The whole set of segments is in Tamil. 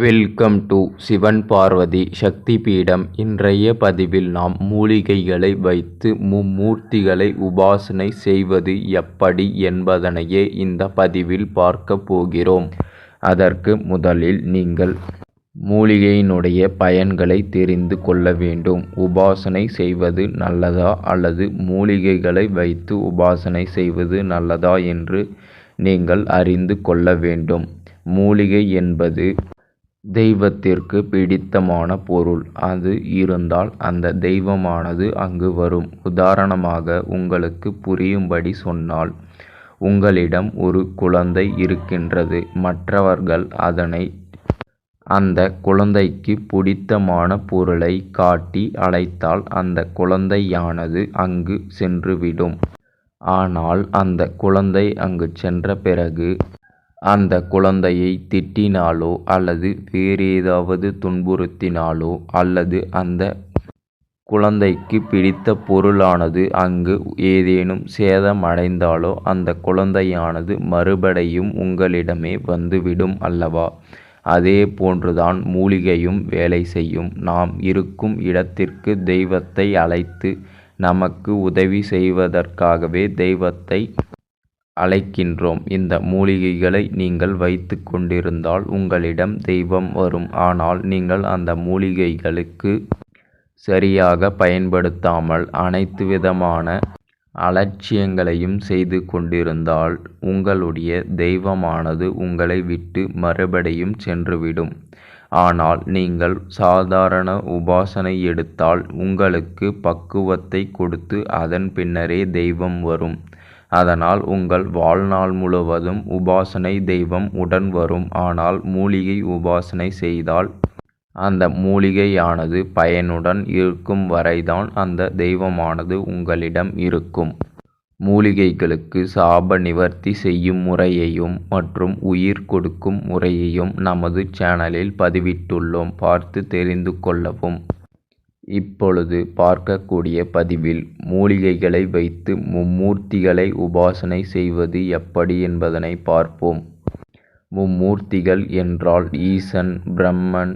வெல்கம் டு சிவன் பார்வதி சக்தி பீடம் இன்றைய பதிவில் நாம் மூலிகைகளை வைத்து மும்மூர்த்திகளை உபாசனை செய்வது எப்படி என்பதனையே இந்த பதிவில் பார்க்க போகிறோம். அதற்கு முதலில் நீங்கள் மூலிகையினுடைய பயன்களை தெரிந்து கொள்ள வேண்டும். உபாசனை செய்வது நல்லதா அல்லது மூலிகைகளை வைத்து உபாசனை செய்வது நல்லதா என்று நீங்கள் அறிந்து கொள்ள வேண்டும். மூலிகை என்பது தெய்வத்திற்கு பிடித்தமான பொருள் அது இருந்தால் அந்த தெய்வமானது அங்கு வரும். உதாரணமாக உங்களுக்கு புரியும்படி சொன்னால் உங்களிடம் ஒரு குழந்தை இருக்கின்றது. மற்றவர்கள் அதனை அந்த குழந்தைக்கு பிடித்தமான பொருளை காட்டி அழைத்தால் அந்த குழந்தையானது அங்கு சென்றுவிடும். ஆனால் அந்த குழந்தை அங்கு சென்ற பிறகு அந்த குழந்தையை திட்டினாலோ அல்லது வேறு ஏதாவது துன்புறுத்தினாலோ அல்லது அந்த குழந்தைக்கு பிடித்த பொருளானது அங்கு ஏதேனும் சேதமடைந்தாலோ அந்த குழந்தையானது மறுபடியும் உங்களிடமே வந்துவிடும் அல்லவா? அதே போன்றுதான் மூலிகையும் வேலை செய்யும். நாம் இருக்கும் இடத்திற்கு தெய்வத்தை அழைத்து நமக்கு உதவி செய்வதற்காகவே தெய்வத்தை அழைக்கின்றோம். இந்த மூலிகைகளை நீங்கள் வைத்து கொண்டிருந்தால் உங்களிடம் தெய்வம் வரும். ஆனால் நீங்கள் அந்த மூலிகைகளுக்கு சரியாக பயன்படுத்தாமல் அனைத்து விதமான அலட்சியங்களையும் செய்து கொண்டிருந்தால் உங்களுடைய தெய்வமானது உங்களை விட்டு மறுபடியும் சென்றுவிடும். ஆனால் நீங்கள் சாதாரண உபாசனை எடுத்தால் உங்களுக்கு பக்குவத்தை கொடுத்து அதன் பின்னரே தெய்வம் வரும். அதனால் உங்கள் வாழ்நாள் முழுவதும் உபாசனை தெய்வம் உடன் வரும். ஆனால் மூலிகை உபாசனை செய்தால் அந்த மூலிகையானது பயனுடன் இருக்கும் வரைதான் அந்த தெய்வமானது உங்களிடம் இருக்கும். மூலிகைகளுக்கு சாப நிவர்த்தி செய்யும் முறையையும் மற்றும் உயிர் கொடுக்கும் முறையையும் நமது சேனலில் பதிவிட்டுள்ளோம். பார்த்து தெரிந்து கொள்ளவும். இப்பொழுது பார்க்கக்கூடிய பதிவில் மூலிகைகளை வைத்து மும்மூர்த்திகளை உபாசனை செய்வது எப்படி என்பதனை பார்ப்போம். மும்மூர்த்திகள் என்றால் ஈசன் பிரம்மன்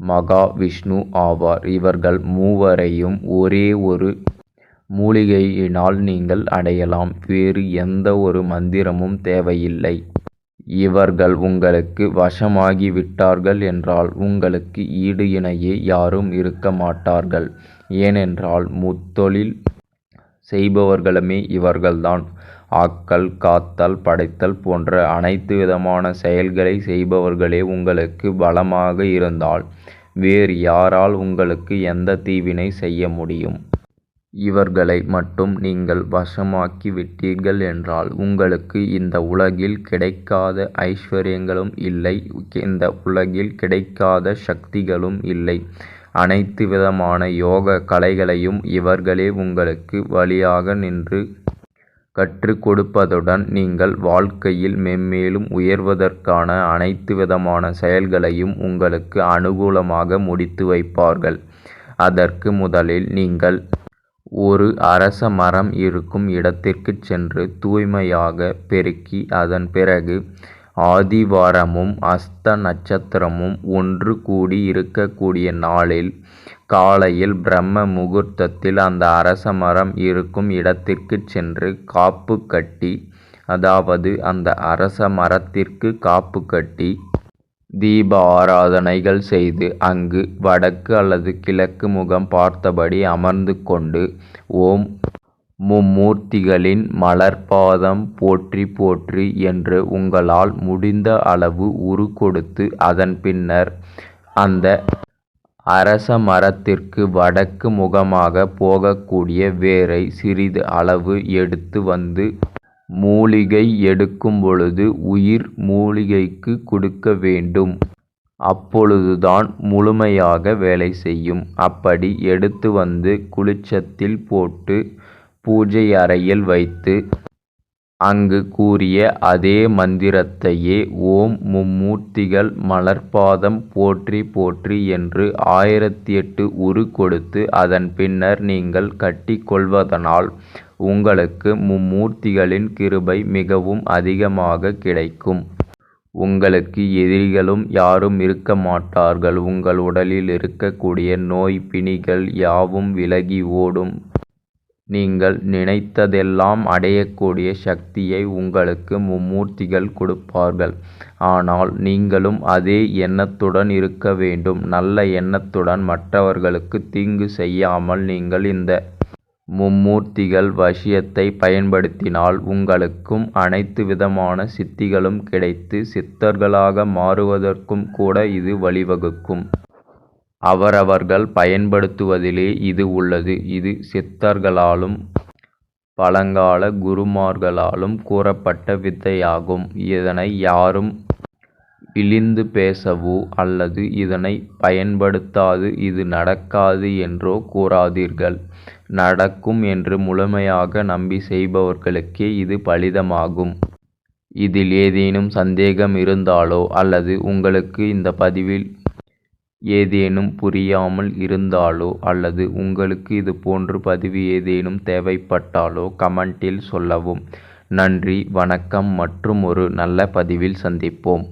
மகா விஷ்ணு ஆவார். இவர்கள் மூவரையும் ஒரே ஒரு மூலிகையினால் நீங்கள் அடையலாம். வேறு எந்த ஒரு மந்திரமும் தேவையில்லை. இவர்கள் உங்களுக்கு வசமாகிவிட்டார்கள் என்றால் உங்களுக்கு ஈடு இணையே யாரும் இருக்க மாட்டார்கள். ஏனென்றால் முத்தொழில் செய்பவர்களுமே இவர்கள்தான். ஆக்கல் காத்தல் படைத்தல் போன்ற அனைத்து விதமான செயல்களை செய்பவர்களே உங்களுக்கு பலமாக இருந்தால் வேறு யாரால் உங்களுக்கு எந்த தீவினை செய்ய முடியும்? இவர்களை மட்டும் நீங்கள் வசமாக்கி விட்டீர்கள் என்றால் உங்களுக்கு இந்த உலகில் கிடைக்காத ஐஸ்வர்யங்களும் இல்லை இந்த உலகில் கிடைக்காத சக்திகளும் இல்லை. அனைத்து விதமான யோக கலைகளையும் இவர்களே உங்களுக்கு வழியாக நின்று கற்றுக் கொடுப்பதுடன் நீங்கள் வாழ்க்கையில் மென்மேலும் உயர்வதற்கான அனைத்து விதமான செயல்களையும் உங்களுக்கு அனுகூலமாக முடித்து வைப்பார்கள். அதற்கு முதலில் நீங்கள் ஒரு அரச மரம் இருக்கும் இடத்திற்குச் சென்று தூய்மையாக பெருக்கி அதன் பிறகு ஆதிவாரமும் அஸ்த நட்சத்திரமும் ஒன்று கூடி இருக்கக்கூடிய நாளில் காலையில் பிரம்ம முகூர்த்தத்தில் அந்த அரச மரம் இருக்கும் இடத்திற்குச் சென்று காப்பு கட்டி அதாவது அந்த அரச மரத்திற்கு காப்பு கட்டி தீப ஆராதனைகள் செய்து அங்கு வடக்கு அல்லது கிழக்கு முகம் பார்த்தபடி அமர்ந்து கொண்டு ஓம் மும்மூர்த்திகளின் மலர்பாதம் போற்றி போற்றி என்று உங்களால் முடிந்த அளவு உரு கொடுத்து அதன் பின்னர் அந்த அரச மரத்திற்கு வடக்கு முகமாக போகக்கூடிய வேரை சிறிது அளவு எடுத்து வந்து மூலிகை எடுக்கும் பொழுது உயிர் மூலிகைக்கு கொடுக்க வேண்டும். அப்பொழுதுதான் முழுமையாக வேலை செய்யும். அப்படி எடுத்து வந்து குளிச்சத்தில் போட்டு பூஜை அறையில் வைத்து அங்கு கூறிய அதே மந்திரத்தையே ஓம் மும்மூர்த்திகள் மலர்பாதம் போற்றி போற்றி என்று ஆயிரத்தி எட்டு உரு கொடுத்து அதன் பின்னர் நீங்கள் கட்டிக்கொள்வதனால் உங்களுக்கு மும்மூர்த்திகளின் கிருபை மிகவும் அதிகமாக கிடைக்கும். உங்களுக்கு எதிரிகளும் யாரும் இருக்க மாட்டார்கள். உங்கள் உடலில் இருக்கக்கூடிய நோய் பிணிகள் யாவும் விலகி ஓடும். நீங்கள் நினைத்ததெல்லாம் அடையக்கூடிய சக்தியை உங்களுக்கு மும்மூர்த்திகள் கொடுப்பார்கள். ஆனால் நீங்களும் அதே எண்ணத்துடன் இருக்க வேண்டும். நல்ல எண்ணத்துடன் மற்றவர்களுக்கு தீங்கு செய்யாமல் நீங்கள் இந்த மும்மூர்த்திகள் வசியத்தை பயன்படுத்தினால் உங்களுக்கும் அனைத்து விதமான சித்திகளும் கிடைத்து சித்தர்களாக மாறுவதற்கும் கூட இது வழிவகுக்கும். அவரவர்கள் பயன்படுத்துவதிலே இது உள்ளது. இது சித்தர்களாலும் பழங்கால குருமார்களாலும் கூறப்பட்ட வித்தையாகும். இதனை யாரும் இழிந்து பேசவோ அல்லது இதனை பயன்படுத்தாது இது நடக்காது என்றோ கூறாதீர்கள். நடக்கும் என்று முழுமையாக நம்பி செய்பவர்களுக்கே இது பலிதமாகும். இதில் ஏதேனும் சந்தேகம் இருந்தாலோ அல்லது உங்களுக்கு இந்த பதிவில் ஏதேனும் புரியாமல் இருந்தாலோ அல்லது உங்களுக்கு இது போன்று பதிவு ஏதேனும் தேவைப்பட்டாலோ கமெண்டில் சொல்லவும். நன்றி வணக்கம் மற்றும் ஒரு நல்ல பதிவில் சந்திப்போம்.